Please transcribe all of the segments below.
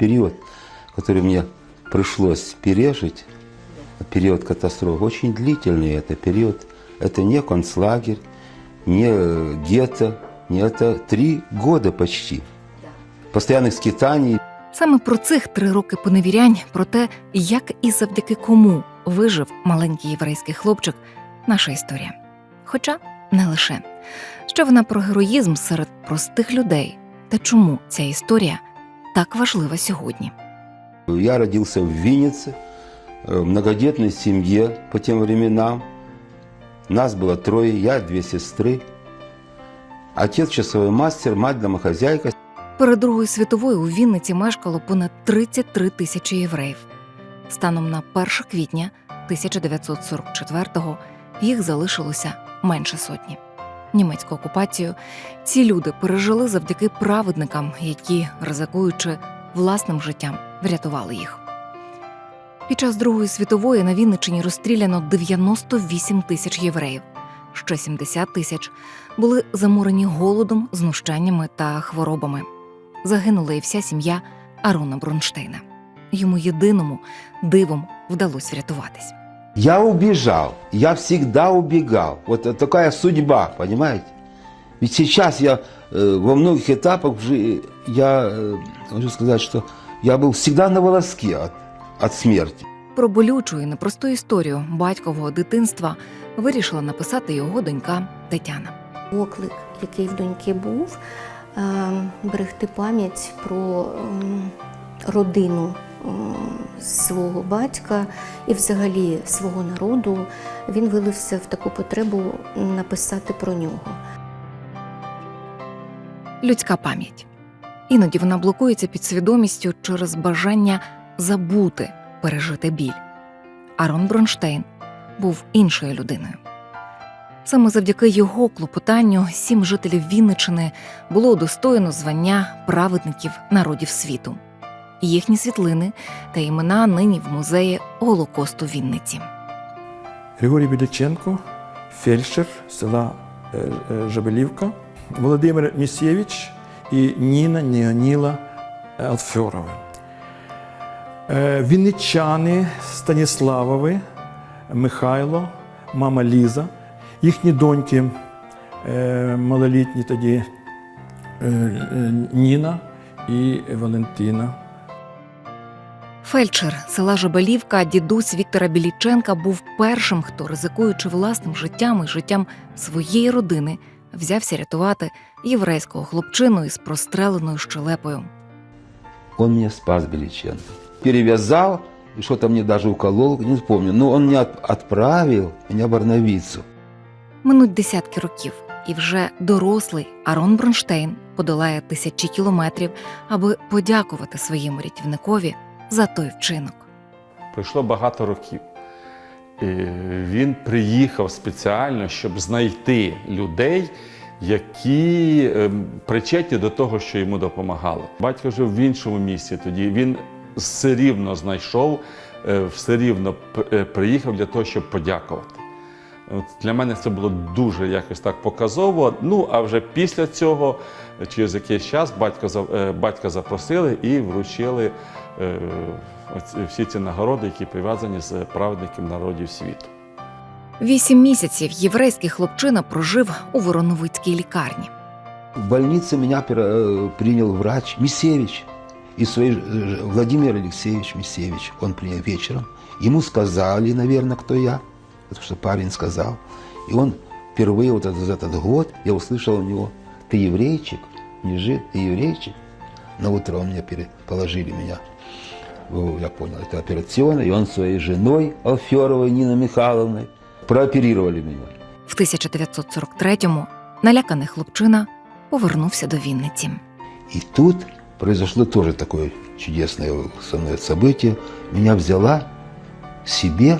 период, который мне пришлось пережить, период катастрофы, очень длительный это период. Это не концлагерь, не э, гетто, не это три года почти. Постоянных скитаний, Саме про цих три роки поневірянь, про те, як і завдяки кому вижив маленький єврейський хлопчик, наша історія. Хоча не лише. Що вона про героїзм серед простих людей та чому ця історія так важлива сьогодні. Я родился в Виннице, э, в многодетной семье по тем временам. Нас было трое, я две сестры. Отец часовой мастер, мать домохозяйка. Перед Другою світовою у Вінниці мешкало понад 33 тисячі євреїв. Станом на 1 квітня 1944-го їх залишилося менше сотні. Німецьку окупацію ці люди пережили завдяки праведникам, які, ризикуючи власним життям, врятували їх. Під час Другої світової на Вінниччині розстріляно 98 тисяч євреїв. Ще 70 тисяч були заморені голодом, знущаннями та хворобами. Загинула і вся сім'я Арона Бронштейна. Йому єдиному дивом вдалося врятуватись. Я убежал, я всегда убегал. Вот это такая судьба, понимаете? Ведь сейчас я э, во многих этапах в жи- я э, хочу сказать, что я был всегда на волоске от, от смерти. Про болючу і непросту історію батькового дитинства вирішила написати його донька Тетяна. Оклик, який в доньки був, е, берегти пам'ять про ем, родину ем, свого батька і взагалі свого народу, він вилився в таку потребу написати про нього. Людська пам'ять. Іноді вона блокується підсвідомістю через бажання забути пережити біль. Арон Бронштейн був іншою людиною. Саме завдяки його клопотанню сім жителів Вінничини було удостоєно звання праведників народів світу. Їхні світлини та імена нині в музеї Голокосту Вінниці. Григорій Біляченко, фельдшер села е, е, Жабелівка, Володимир Місєвич і Ніна Неоніла Алфьорова. Е, Вінничани Станіславови, Михайло, мама Ліза, їхні доньки малолітні тоді Ніна і Валентина. Фельдшер села Жабелівка, дідусь Віктора Біліченка, був першим, хто, ризикуючи власним життям і життям своєї родини, взявся рятувати єврейського хлопчину із простреленою щелепою. Он меня спас Беличенко. Перевязал, и что-то мне даже уколол, не помню. Но он меня от- отправил, меня в. Минуть десятки років, і вже дорослий Арон Бронштейн подолає тисячі кілометрів, аби подякувати своєму рятівникові за той вчинок. Пройшло багато років. Він приїхав спеціально, щоб знайти людей, які ем, причетні до того, що йому допомагали. Батько жив в іншому місці. Тоді він все рівно знайшов, е, все рівно е, приїхав для того, щоб подякувати. От для мене це було дуже якось так показово. Ну а вже після цього, е, через якийсь час, батько за- е, батька запросили і вручили е, всі ці нагороди, які пов'язані з праведників народів світу. Вісім місяців єврейський хлопчина прожив у Вороновицькій лікарні. В больнице меня пер- э, принял врач Мисевич. И свой, э, Владимир Алексеевич Мисевич, он принял вечером. Ему сказали, наверное, кто я, потому что парень сказал. И он впервые вот этот, за этот год, я услышал у него, ты еврейчик, лежит, ты еврейчик. На утро он мне пере- положили меня, в- я понял, это операционно, и он своей женой Алферовой Ниной Михайловной прооперировали меня. В 1943-му наляканий хлопчина повернувся до Вінниці. И тут произошло тоже такое чудесное со мной событие. Меня взяла к себе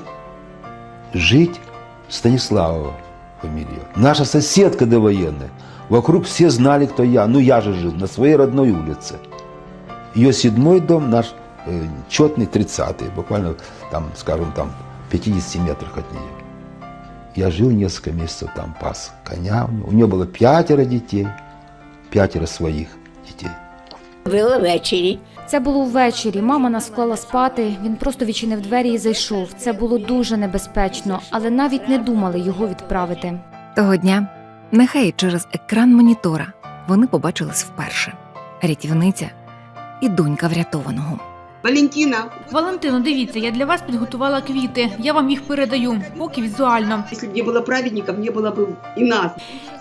жить Станиславова фамилия. Наша соседка довоенная. Вокруг все знали, кто я. Ну, я же жил на своей родной улице. Ее седьмой дом, наш э, четный тридцатый, буквально там, скажем, там, в 50 метрах от нее. Я жил несколько месяцев там, пас коня. у нее. Было пятеро детей, пятеро своих детей. Було ввечері. Це було ввечері. Мама нас вклала спати. Він просто відчинив двері і зайшов. Це було дуже небезпечно, але навіть не думали його відправити. Того дня, нехай через екран монітора, вони побачились вперше. Рятівниця і донька врятованого. Валентина, Валентино, дивіться, я для вас підготувала квіти. Я вам їх передаю, поки візуально. если бы не было праведников, не было бы и нас.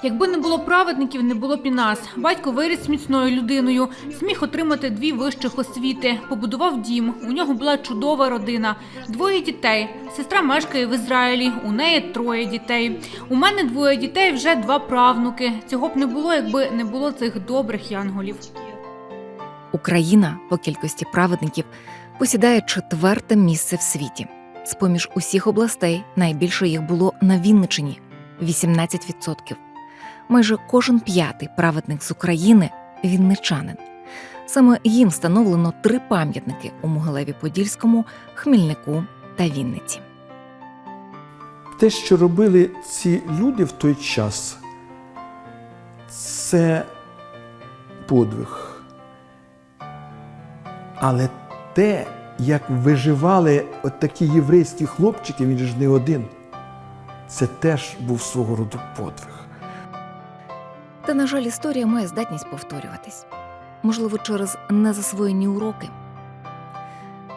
Якби не було праведників, не було б і нас. Батько виріс міцною людиною, зміг отримати дві вищих освіти, побудував дім. У нього була чудова родина, двоє дітей. Сестра мешкає в Ізраїлі. У неї троє дітей. У мене двоє дітей, вже два правнуки. Цього б не було, якби не було цих добрих янголів. Україна по кількості праведників посідає четверте місце в світі. З поміж усіх областей найбільше їх було на Вінничині 18%. Майже кожен п'ятий праведник з України вінничанин. Саме їм встановлено три пам'ятники у Могилеві Подільському, Хмільнику та Вінниці. Те, що робили ці люди в той час, це подвиг. Але те, як виживали от такі єврейські хлопчики, він ж не один, це теж був свого роду подвиг. Та, на жаль, історія має здатність повторюватись. Можливо, через незасвоєні уроки.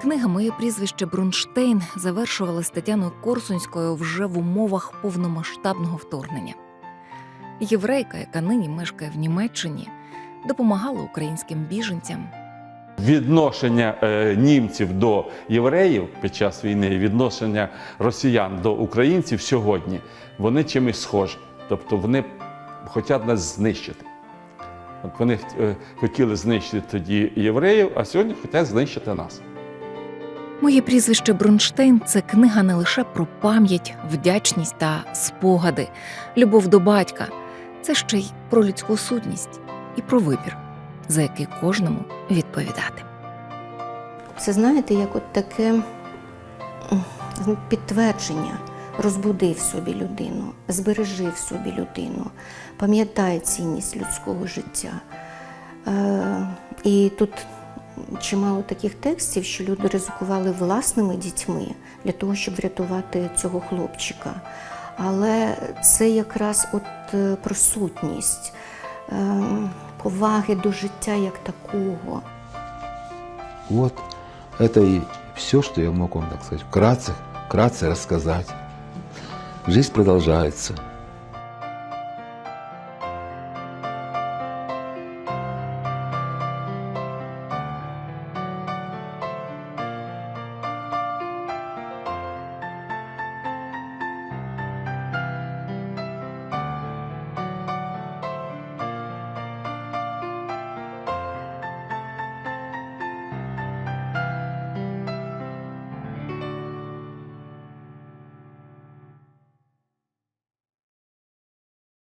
Книга Моє прізвище Брунштейн завершувалась Тетяною Корсунською вже в умовах повномасштабного вторгнення. Єврейка, яка нині мешкає в Німеччині, допомагала українським біженцям. Відношення е, німців до євреїв під час війни, відношення росіян до українців сьогодні, вони чимось схожі. Тобто вони хочуть нас знищити. От вони е, хотіли знищити тоді євреїв, а сьогодні хочуть знищити нас. Моє прізвище Бронштейн це книга не лише про пам'ять, вдячність та спогади, любов до батька. Це ще й про людську сутність і про вибір, за який кожному відповідати. Це знаєте, як от таке підтвердження. Розбуди в собі людину, збережи в собі людину, пам'ятай цінність людського життя. Е, і тут чимало таких текстів, що люди ризикували власними дітьми для того, щоб врятувати цього хлопчика. Але це якраз от про е, поваги до життя як такого. Вот это и все, что я мог вам, так сказать, вкратце, вкратце рассказать. Жизнь продолжается.